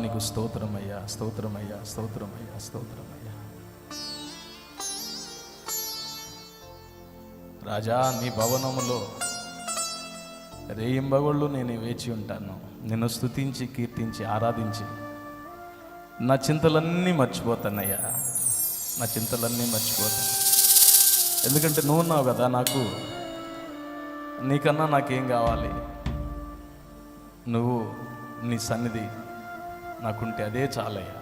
నీకు స్తోత్రమయ్యా స్తోత్రమయ్యా స్తోత్రమయ్యా స్తోత్రమయ్యా రాజా నీ భవనములో రేయింబగొళ్ళు నేను వేచి ఉంటాను. నిన్ను స్తుతించి కీర్తించి ఆరాధించి నా చింతలన్నీ మర్చిపోతానయ్యా. నా చింతలన్నీ మర్చిపోతాను. ఎందుకంటే నువ్వు ఉన్నావు కదా నాకు నీకన్నా నాకేం కావాలి? నువ్వు నీ సన్నిధి నాకుంటే అదే చాలయ్యా.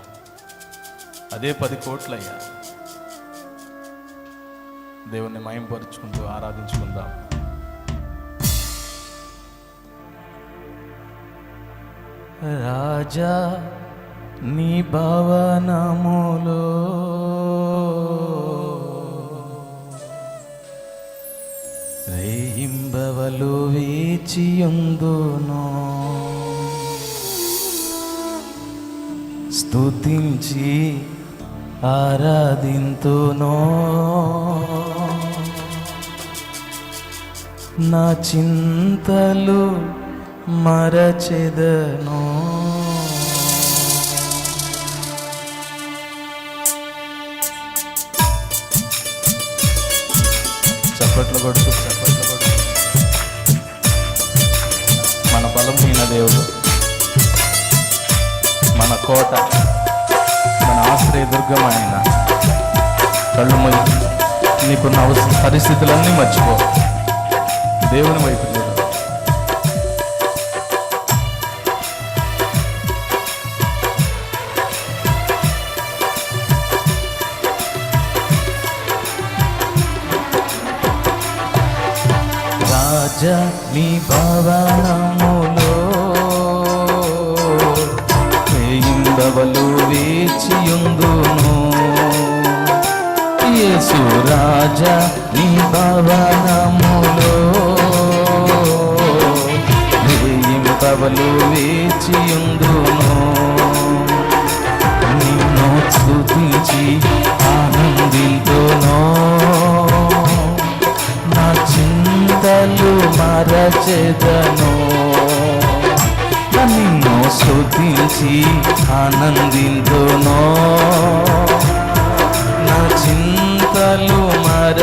అదే పది కోట్లయ్యా. దేవుణ్ణి మయంపరుచుకుంటూ ఆరాధించుకుందాం. రాజా నీ భవనములో రేయింబవలు వీచియుందునో. స్తుతించి ఆరాధింతును. నా చింతలు మరచెదను. చప్పట్లు కొడుతూ చప్పట్లు కొడుతూ. మన బలమైన దేవుడు మన కోట. మన ఆయన కళ్ళు మూయి. నీకున్న అవసర పరిస్థితులన్నీ మర్చిపో. దేవుని వైపు చూడు రాజా నీ భవనములో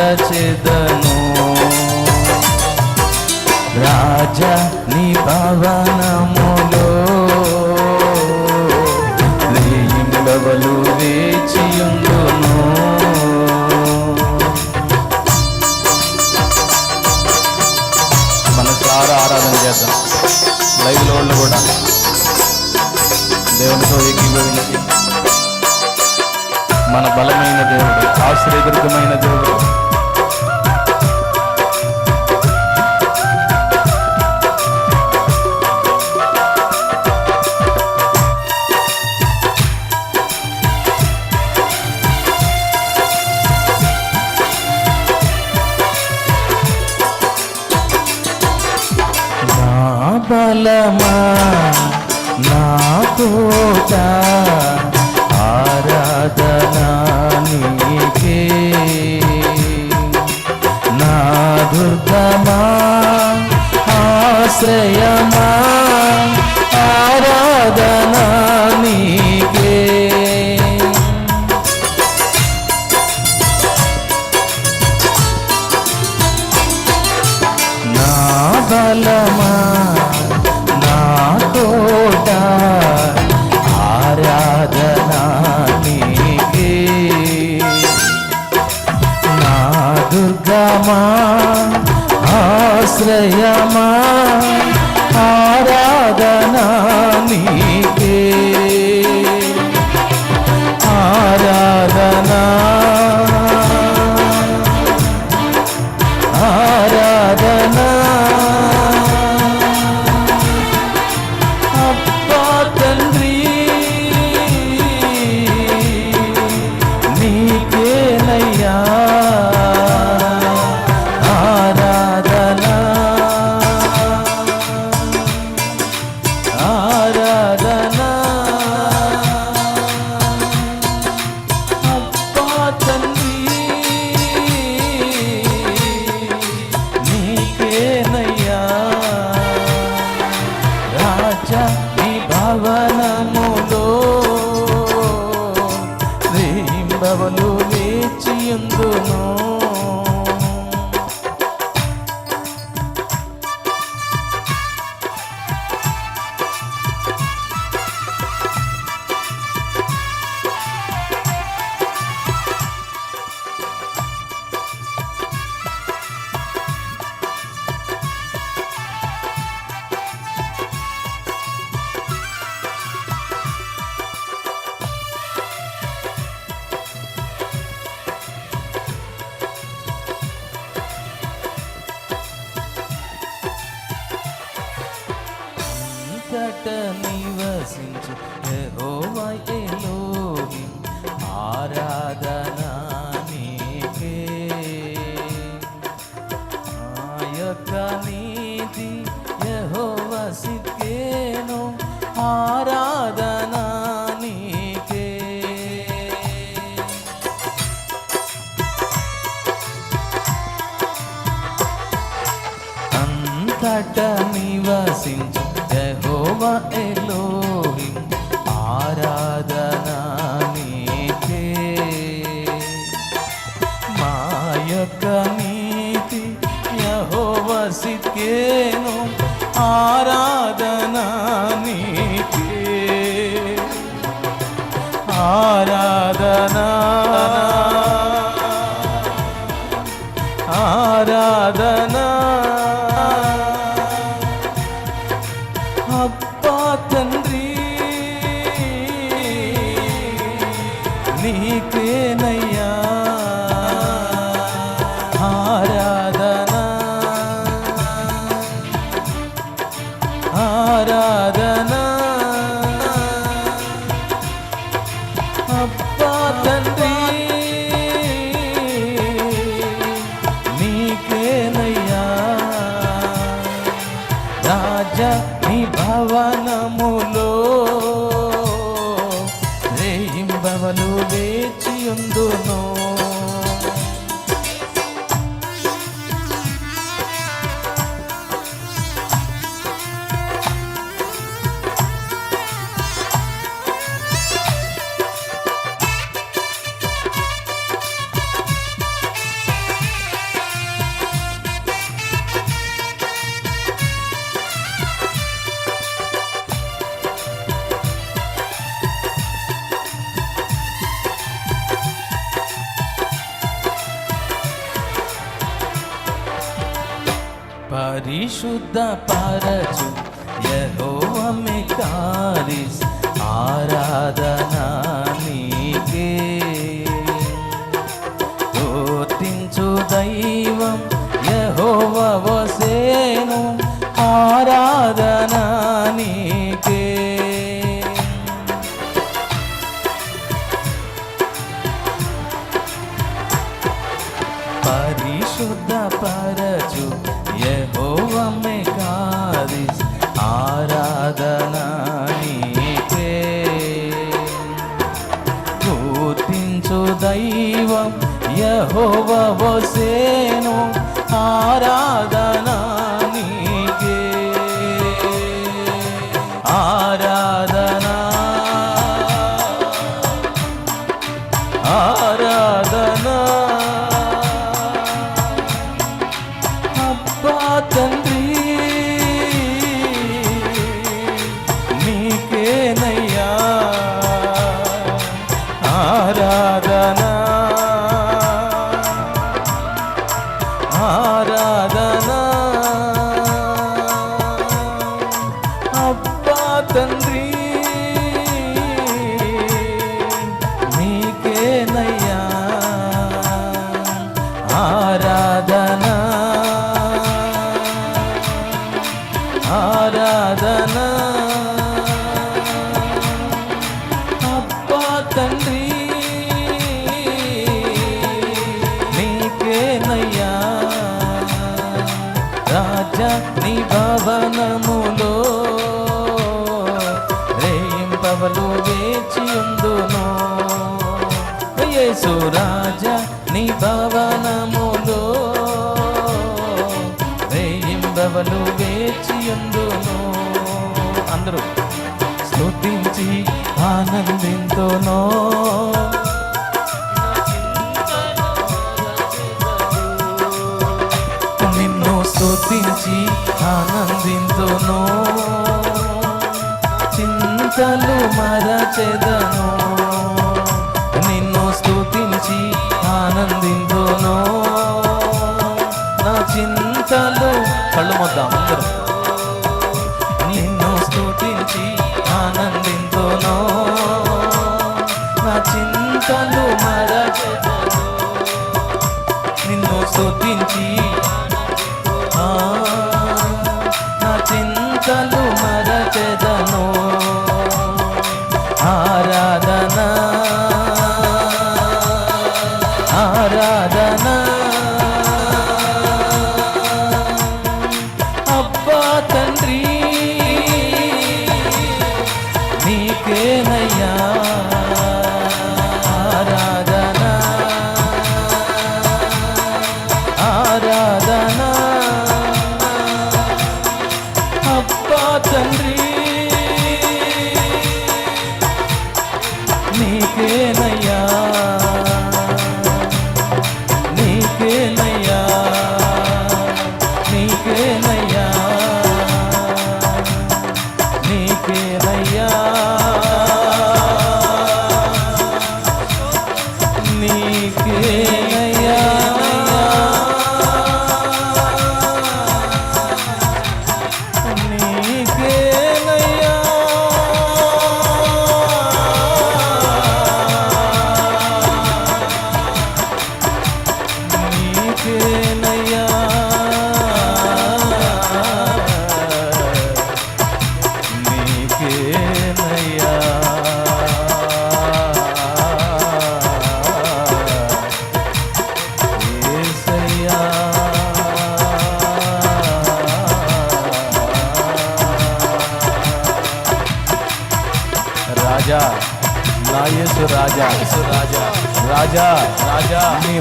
మరచెదను రాజ నీ భవనములో రేయింబవలు వేచియుందును మనసారా ఆరాధన చేద్దాం. లైవ్లో వాళ్ళు కూడా దేవునితో ఏకీభవించి మన బలమైన దేవుడు ఆశ్రయదుర్గమైన బలమా? నా కోట ఆరాధనా నీకే. నా దుర్గమా ఆశ్రయమా? ఆరాధనా నీకే. అంతట నివసించు జహోవ ఏ তারা పరిశుద్ధ పరచు యహోవమి కారిస్ ఆరాధన నీకే. స్తుతించు దైవ స్తుతించు దైవం యహోవ వసేను ఆరాధనా ఆశలు మరచెదను. నిన్ను స్తుతించి ఆనందిందును నా చింతలు కళ్ళు మొద్దాం అందరూ.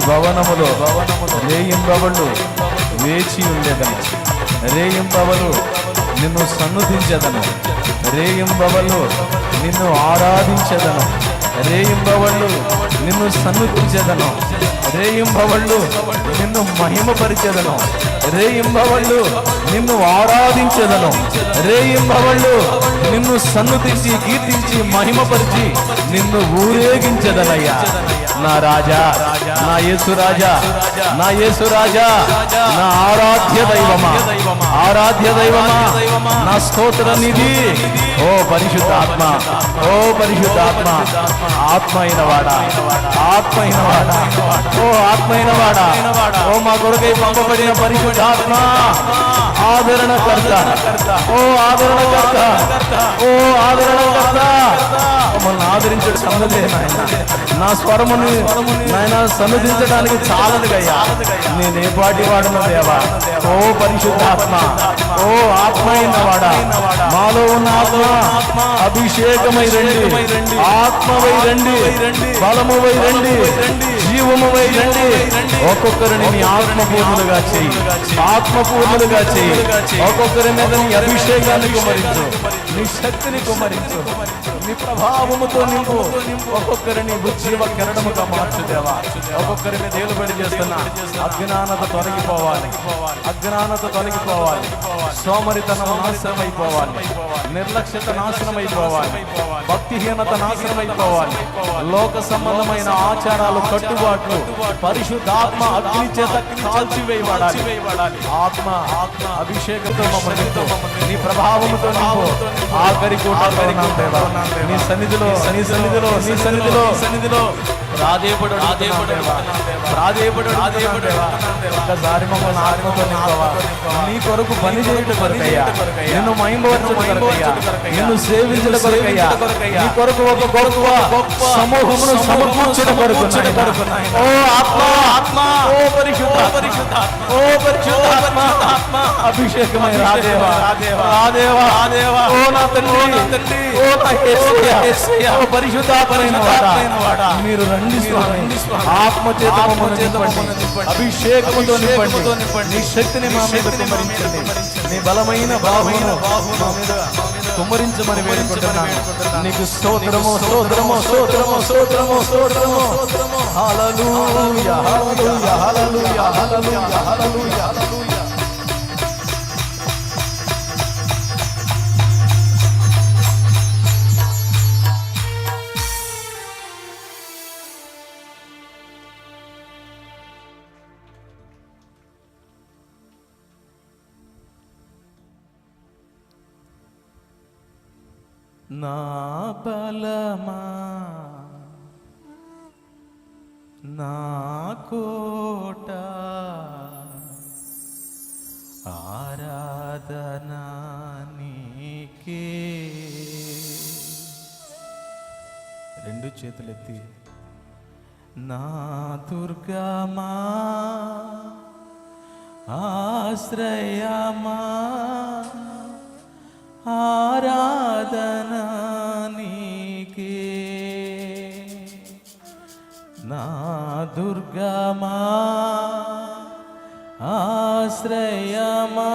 భవనములో రేయింబవళ్ళు వేచి ఉండేదను. రేయింబవలు నిన్ను సన్నుధించదను. రేయింబవలు నిన్ను ఆరాధించదను. రేయింబవళ్ళు నిన్ను సన్నుధించదను. రేయింబవళ్ళు నిన్ను మహిమపరిచెదను. రేయింబవళ్ళు నిన్ను ఆరాధించెదను. రేయింబవళ్ళు నిన్ను సన్నుతించి కీర్తించి మహిమపరిచి నిన్ను ఊరేగించదనయ్యా. నా రాజా నా యేసు రాజా నా యేసు రాజా నా ఆరాధ్య దైవమా ఆరాధ్య దైవమా నా స్తోత్ర నిధి ఓ పరిశుద్ధాత్మ ఓ పరిశుద్ధాత్మ ఆత్మ అయిన వాడా ఆత్మ అయిన వాడా ఓ ఆత్మ అయిన వాడా ఓ మా కొరకై పంపబడిన పరిశుద్ధాత్మ ఆదరణకర్త ఓ ఆదరణకర్త ఓ ఆదరణకర్త మమ్మల్ని ఆదరించడం సంగతే నాయన. నా స్వరముని నాయన సన్నిధించడానికి చాలదుగయ్యా నేను ఏ పాటి వాడను దేవా? ఓ పరిశుద్ధాత్మ ఓ ఆత్మ అయిన వాడా మాలో ఉన్న ఆత్మ అభిషేకమై రండి. ఆత్మవై రండి. బలమువై రండి. జీవమువై రండి. ఒక్కొక్కరిని నీ ఆత్మపూర్ణులుగా చేయి. ఆత్మపూర్ణులుగా చేయి. ఒక్కొక్కరి మీద నీ అభిషేకాన్ని కుమరించు నీ శక్తిని కుమరించు నీ ప్రభావముతో నింపు. ఒక్కొక్కరిని ఉజ్జీవ కిరణముగా మార్చుదేవా ఒక్కొక్కరి మీద ఏలుబడి చేస్తున్న అజ్ఞానత తొలగిపోవాలి. అజ్ఞానత తొలగిపోవాలి. సోమరితనం నాశనం అయిపోవాలి నిర్లక్ష్యత నాశనం అయిపోవాలి భక్తిహీనత నాశనం అయిపోవాలి లోక సంబంధమైన ఆచారాలు కట్టుబాట్లు. పరిశుద్ధాత్మ అగ్ని చేత కాల్చివేయబడాలి. ఆత్మ ఆత్మ అభిషేకంతో మమ్మల్ని నీ ప్రభావముతో నింపు. ఆఖరి కూటాలు నీ సన్నిధిలో నీ సన్నిధిలో నీ సన్నిధిలో సన్నిధిలో. రాదేపుడు రాదేపుడు రాదేపుడు రాదేపుడు ఒక్కసారి మమ్మల్ని ఆత్మతో నింపవా. నీ కొరకు పని చేయడం కొరకయ్యా. నిన్ను మహిమవరచడం కొరకయ్యా. నిన్ను సేవించడం కొరకయ్యా. నీ కొరకు ఒక గొప్ప సమూహమును సమకూర్చడం కొరకు. ఓ ఆత్మ ఆత్మ ఓ పరిశుద్ధ పరిశుద్ధ ఓ పరిశుద్ధ ఆత్మ అభిషేకమై రాదేవా రాదేవా రాదేవా ఓ నా తండ్రి. ఓ నా యేసయ్యా. ఓ పరిశుద్ధాత్మైన వాడా. మీరు రండి. స్వామి ఆత్మ చేత మమ్మల్ని నింపండి. అభిషేకముతో నింపండి. నీ శక్తిని మా మీద కుమ్మరించండి. నీ బలమైన బాహువును వేడుకుంటున్నాను. నీకు స్తోత్రము స్తోత్రము స్తోత్రము స్తోత్రము స్తోత్రము హల్లెలూయా హల్లెలూయా హల్లెలూయా హల్లెలూయా హల్లెలూయా హల్లెలూయా. నా బలమా? నా కోట? ఆరాధనా నీకే. రెండు చేతులెత్తి. నా దుర్గమా ఆశ్రయమా? ఆరాధన నీకే. నా దుర్గమా ఆశ్రయమా.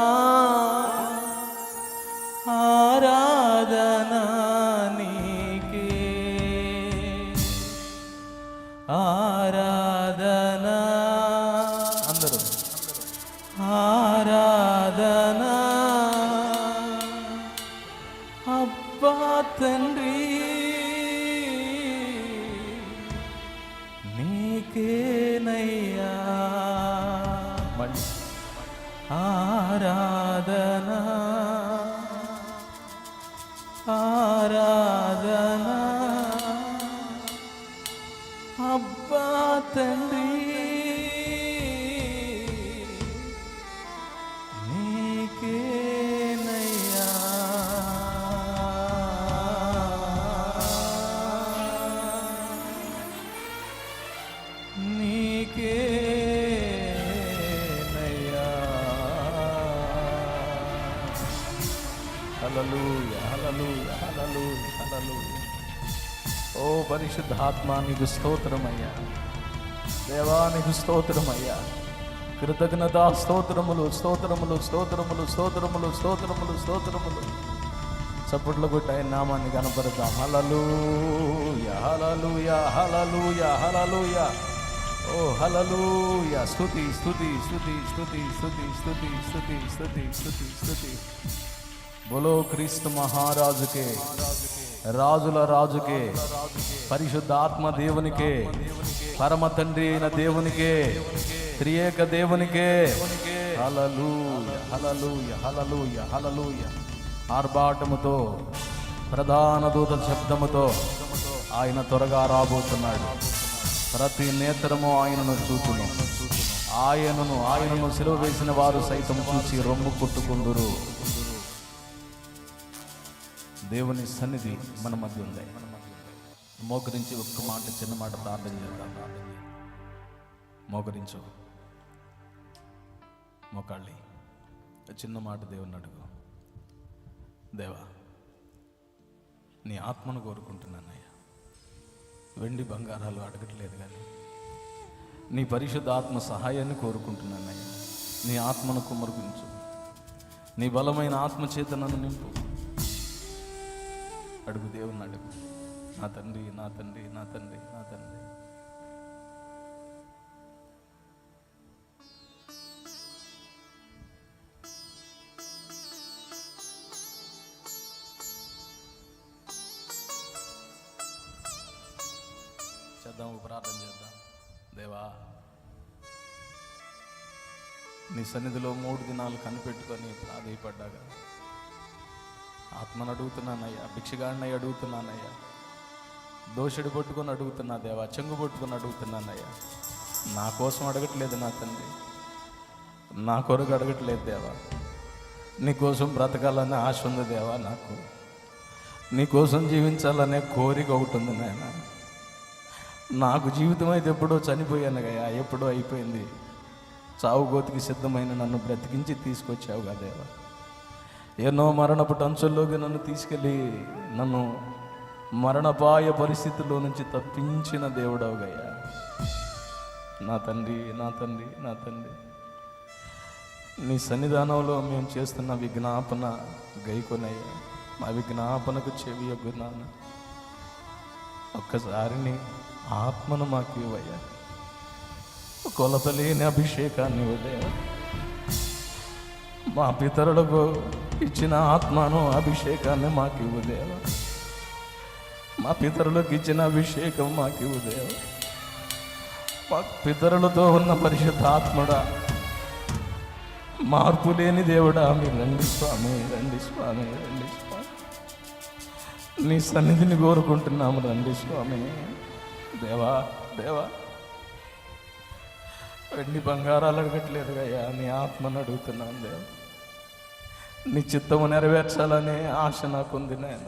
ఆరాధనా నీకేనయ్యా హల్లెలూయా హల్లెలూయా హల్లెలూయా హల్లెలూయా. ఓ పరిశుద్ధాత్మ నీకు స్తోత్రమయ్యా. దేవా నీకు స్తోత్రమయ్యా. కృతజ్ఞత స్తోత్రములు స్తోత్రములు స్తోత్రములు స్తోత్రములు స్తోత్రములు స్తోత్రములు. చప్పట్లు గుట్ట ఆయన నామాన్ని కనపడతాం హలలుయ యహలలు హలలుయ హలలుయ ఓ హలలుయ స్థుతి స్థుతి స్థుతి స్థుతి స్థుతి స్థుతి స్థుతి స్థుతి స్థుతి స్థుతి బోలో క్రీస్తు మహారాజుకే రాజుల రాజుకే పరిశుద్ధ ఆత్మ దేవునికే పరమ తండ్రి అయిన దేవునికే త్రియేక దేవునికే. హలలుయ హలలుయ హలలుయ హలలుయ ఆర్భాటముతో ప్రధాన దూత శబ్దముతో ఆయన త్వరగా రాబోతున్నాడు. ప్రతి నేత్రము ఆయనను చూచును. ఆయనను ఆయనను సెలవు వేసిన వారు సైతం చూసి రొమ్ము కొట్టుకుందురు. దేవుని సన్నిధి మన మధ్య ఉంది మోకరించి ఒక్క మాట చిన్న మాట ప్రార్థన చేద్దాం. మోకరించు. మోకాళ్ళి. చిన్న మాట దేవుని అడుగు. దేవా నీ ఆత్మను కోరుకుంటున్నాను. వెండి బంగారాలు అడగట్లేదు కానీ నీ పరిశుద్ధ ఆత్మ సహాయాన్ని కోరుకుంటున్నానయ్యా నీ ఆత్మను కుమరుగించు. నీ బలమైన ఆత్మ చేత నన్ను నింపు. అడుగు దేవుని అడుగు. నా తండ్రి నా తండ్రి నా తండ్రి నా తండ్రి. నీ సన్నిధిలో మూడు దినాలు కనిపెట్టుకొని ప్రాధేయపడ్డాగా. ఆత్మను అడుగుతున్నానయ్యా భిక్షగాడిని అడుగుతున్నానయ్యా. దోషుడు పట్టుకొని అడుగుతున్నా దేవా చెంగు పట్టుకొని అడుగుతున్నానయ్యా. నా కోసం అడగట్లేదు నా తండ్రి. నా కొరకు అడగట్లేదు దేవా. నీ కోసం బ్రతకాలనే ఆశ ఉంది దేవా నాకు. నీ కోసం జీవించాలనే కోరిక ఒకటి ఉంది నాయన. నాకు జీవితం అయితే ఎప్పుడో చనిపోయాను గయా ఎప్పుడో అయిపోయింది. చావుగోతికి సిద్ధమైన నన్ను బ్రతికించి తీసుకొచ్చావు కదా ఎన్నో మరణపు టంచుల్లోకి నన్ను తీసుకెళ్ళి నన్ను మరణపాయ పరిస్థితుల్లో నుంచి తప్పించిన దేవుడవుగయ్యా నా తండ్రి నా తండ్రి నా తండ్రి. నీ సన్నిధానంలో మేము చేస్తున్న విజ్ఞాపన గైకొనయ్యా. మా విజ్ఞాపనకు చెవి యొగ్గున్నాను ఒక్కసారిని ఆత్మను మాకు ఇవ్వయ్యా. కొలతలేని అభిషేకాన్ని ఉదయం మా పితరులకు ఇచ్చిన ఆత్మను అభిషేకాన్ని మాకు ఇవ్వదేవ మా పితరులకు ఇచ్చిన అభిషేకం మాకు ఇవ్వదేవ మా పితరులతో ఉన్న పరిశుద్ధ ఆత్మడా మార్పు లేని దేవుడా మీరు రండి స్వామి రండి స్వామి రండి స్వామి. నీ సన్నిధిని కోరుకుంటున్నాము రండి స్వామి. దేవా దేవా. వెండి బంగారాలు అడగట్లేదు అయ్యా నీ ఆత్మను అడుగుతున్నాను దేవ నీ చిత్తము నెరవేర్చాలనే ఆశ నాకుంది నాయన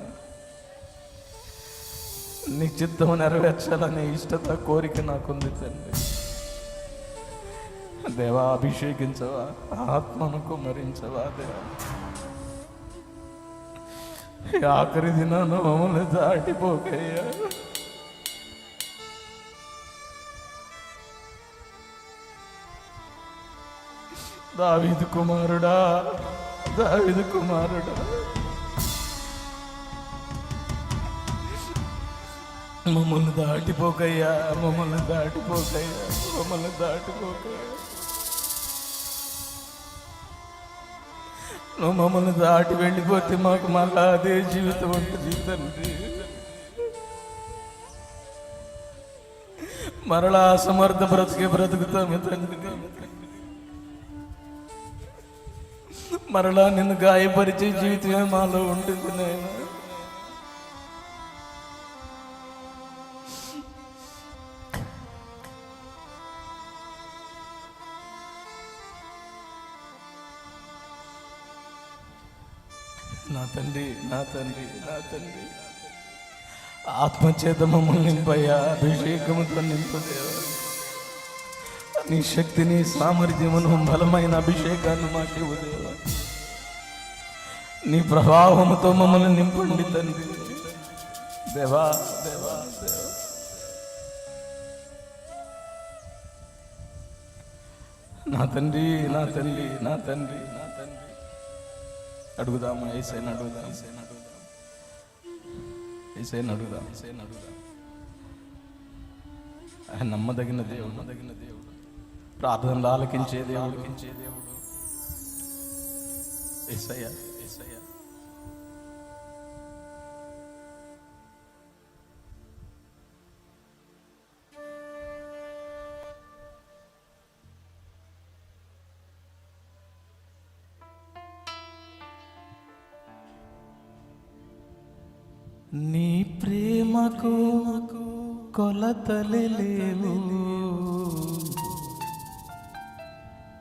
నీ చిత్తము నెరవేర్చాలనే ఇష్టత కోరిక నాకుంది తండ్రి. దేవా అభిషేకించవా ఆత్మను కుమరించవా దేవా. ఆఖరి దినాను మమ్మల్ని దాటిపోకయ్యా. దావీదు కుమారుడా దావీదు కుమారుడా. మమ్మల్ని దాటిపోకయ్యా మమ్మల్ని దాటిపోకయ్యా మమ్మల్ని దాటిపోకయ్యా. నువ్వు మమ్మల్ని దాటి వెళ్ళిపోతే మాకు మళ్ళా అదే జీవితం ఉంటుంది తండ్రి. మరలా అసమర్థ బ్రతికే బ్రతుకుతాము తండ్రి. మరలా నిన్ను గాయపరిచే జీవితమే మాలో ఉంటుంది నేను నా తండ్రి నా తండ్రి నా తండ్రి. ఆత్మచేత మమ్మల్ని నింపయ్యా అభిషేకముతో నింపుదేవా నీ శక్తిని సామర్థ్యమును బలమైన అభిషేకాన్ని మాకు ఇవ్వదేవా నీ ప్రభావముతో మమ్మల్ని నింపండి తండ్రి. దేవా దేవా దేవా. నా తండ్రి నా తండ్రి నా తండ్రి నా తండ్రి. అడుగుదామా ఏసైనా అడుగుదాం ఏసైనా అడుగుదాం. ఏసైనా అడుగుదాం ఏసైనా అడుగుదాం. ఆయన నమ్మదగిన దేవుడు. నమ్మదగిన దేవుడు ప్రార్థనలు ఆలకించే దేవుడు ఆలకించే దేవుడు. ఏసయ్యా. నీ ప్రేమకు కొలతలు లేవు.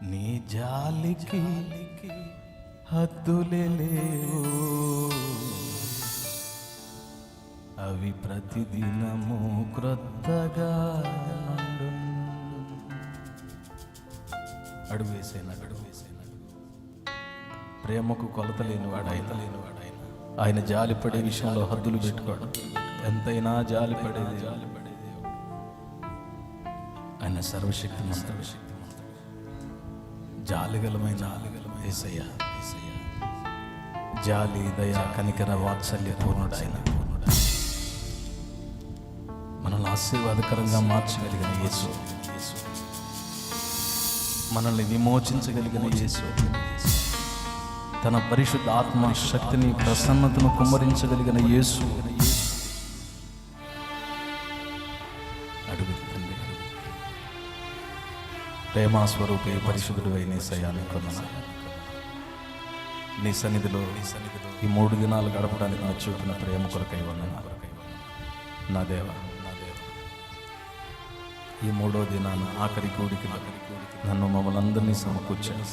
నీ జాలికి హద్దులే లేవు. అవి ప్రతిదినము క్రొత్తగా అడుగు వేసేన అడుగు వేసేనా ప్రేమకు కొలత లేనివాడు అయిత లేనివాడు ఆయన జాలిపడే విషయంలో హద్దులు పెట్టుకోడు ఎంతైనా జాలిపడేది జాలిపడేది ఆయన సర్వశక్తి సర్వశక్తి జాలిగలమైన ఏసయ్య. జాలి దయ కనికర వాత్సల్య పూర్ణుడు ఆయన. మనల్ని ఆశీర్వాదకరంగా మార్చగలిగిన యేసు. మనల్ని విమోచించగలిగిన యేసు. తన పరిశుద్ధ ఆత్మ శక్తిని ప్రసన్నతను కుమ్మరించగలిగిన యేసు. అడుగుతుంది ప్రేమా స్వరూపే పరిశుద్ధుడు అయిన సయాన్ని కొందన నీ సన్నిధిలో నీ సన్నిధిలో ఈ మూడు దినాలు గడపడానికి నా చూపిన ప్రేమ కొరకై వందన నా దేవా నా దేవ ఈ మూడో దినాన ఆఖరి కోడికి నన్ను మమ్మల్ని అందరినీ సమకూర్చాను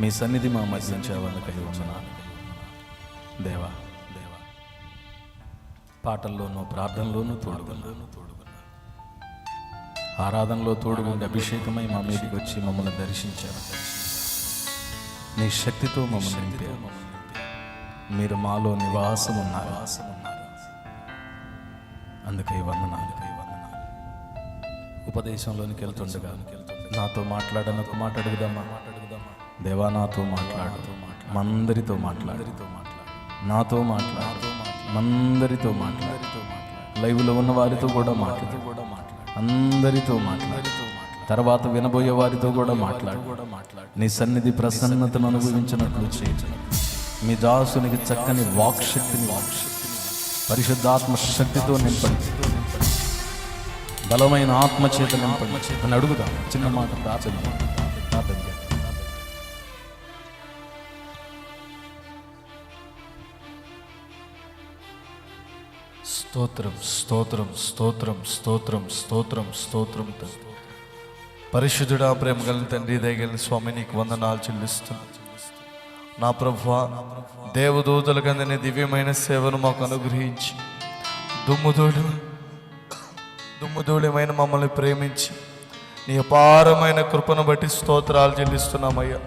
మీ సన్నిధి మా మధ్య ఉంచావన్నకై వందనాలు దేవా దేవా పాటల్లోనూ ప్రార్థనలోనూ తోడుగున్నాను తోడుగున్నా ఆరాధనలో తోడుగుండి అభిషేకమై మా మీదకి వచ్చి మమ్మల్ని దర్శించారు. నీ శక్తితో మమ్మల్ని మీరు మాలో నివాసం ఉన్నారు అందుకై వందనాలు. ఉపదేశంలోనికి వెళ్తుండగా నాతో మాట్లాడని ఒక మాట అడుగుదామా? మాట్లాడుదామా దేవా నాతో మాట్లాడు. మందరితో మాట్లాడితో మాట్లాడు. నాతో మాట్లాడు. మందరితో మాట్లాడితో లైవ్లో ఉన్న వారితో కూడా మాట్లాడు. కూడా మాట్లాడు అందరితో మాట్లాడు. తర్వాత వినబోయే వారితో కూడా మాట్లాడు. కూడా మాట్లాడు నీ సన్నిధి ప్రసన్నతను అనుభవించినట్లు చేయించు మీ దాసునికి చక్కని వాక్శక్తిని వాక్శక్తిని పరిశుద్ధాత్మ శక్తితో నింపండి. బలమైన ఆత్మచేత నింపండి. అని అడుగుదాం? చిన్న మాట ప్రార్థన. ప్రార్థన స్తోత్రం స్తోత్రం స్తోత్రం స్తోత్రం స్తోత్రం స్తోత్రం తండ్రి. పరిశుద్ధుడా ప్రేమ కలిగిన తండ్రి దయగలిగిన స్వామి నీకు వందనాలు చెల్లిస్తున్నాను నా ప్రభు దేవదూతలకు అందిన దివ్యమైన సేవను మాకు అనుగ్రహించి దుమ్ముదోడు దుమ్ముదూడమైన మమ్మల్ని ప్రేమించి నీ అపారమైన కృపను బట్టి స్తోత్రాలు చెల్లిస్తున్నామయ్యా.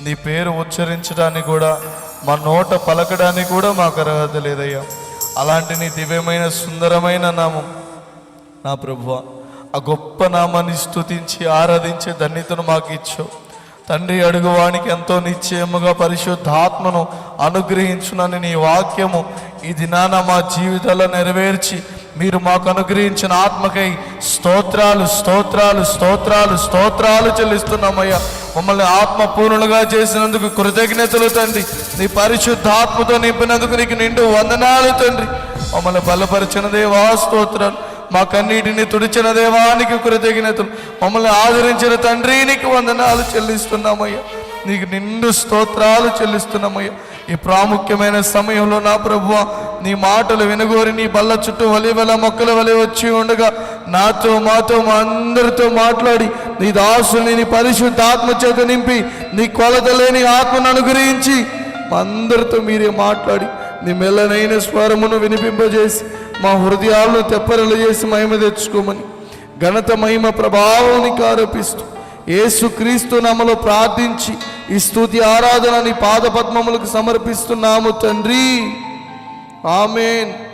నీ పేరు ఉచ్చరించడానికి కూడా మా నోట పలకడానికి కూడా మాకు అర్హత లేదయ్యా. అలాంటి నీ దివ్యమైన సుందరమైన నామం నా ప్రభువ ఆ గొప్ప నామాన్ని స్తుతించి ఆరాధించే ధన్యతను మాకు ఇచ్చావు. తండ్రి అడుగువానికి ఎంతో నిశ్చయముగా పరిశుద్ధాత్మను అనుగ్రహించునని నీ వాక్యము ఈ దినాన మా జీవితాల్లో నెరవేర్చి మీరు మాకు అనుగ్రహించిన ఆత్మకై స్తోత్రాలు స్తోత్రాలు స్తోత్రాలు స్తోత్రాలు చెల్లిస్తున్నామయ్యా. మమ్మల్ని ఆత్మ పూర్ణులుగా చేసినందుకు కృతజ్ఞతలు తండ్రి. నీ పరిశుద్ధాత్మతో నింపినందుకు నీకు నిండు వందనాలు తండ్రి. మమ్మల్ని బలపరిచిన దేవా స్తోత్రాలు మా కన్నీటిని తుడిచిన దేవానికి కృతజ్ఞతలు. మమ్మల్ని ఆదరించిన తండ్రి నీకు వందనాలు చెల్లిస్తున్నామయ్యా. నీకు నిండు స్తోత్రాలు చెల్లిస్తున్నామయ్యా. ఈ ప్రాముఖ్యమైన సమయంలో నా ప్రభు నీ మాటలు వినగోరి నీ బల్ల చుట్టూ వలివల మొక్కల వలె వచ్చి ఉండగా నాతో మాతో మా అందరితో మాట్లాడి నీ దాసుని నీ పరిశుద్ధాత్మ చేత నింపి నీ కొలత లేని ఆత్మను అనుగ్రహించి మా అందరితో మీరే మాట్లాడి నీ మెల్లనైన స్వరమును వినిపింపజేసి మా హృదయాలను తెప్పరలు చేసి మహిమ తెచ్చుకోమని ఘనత మహిమ ప్రభావానికి ఆరోపిస్తూ యేసుక్రీస్తు నామలో ప్రార్థించి ఈ స్తుతి ఆరాధనని పాదపద్మములకు సమర్పిస్తున్నాము తండ్రి. ఆమెన్.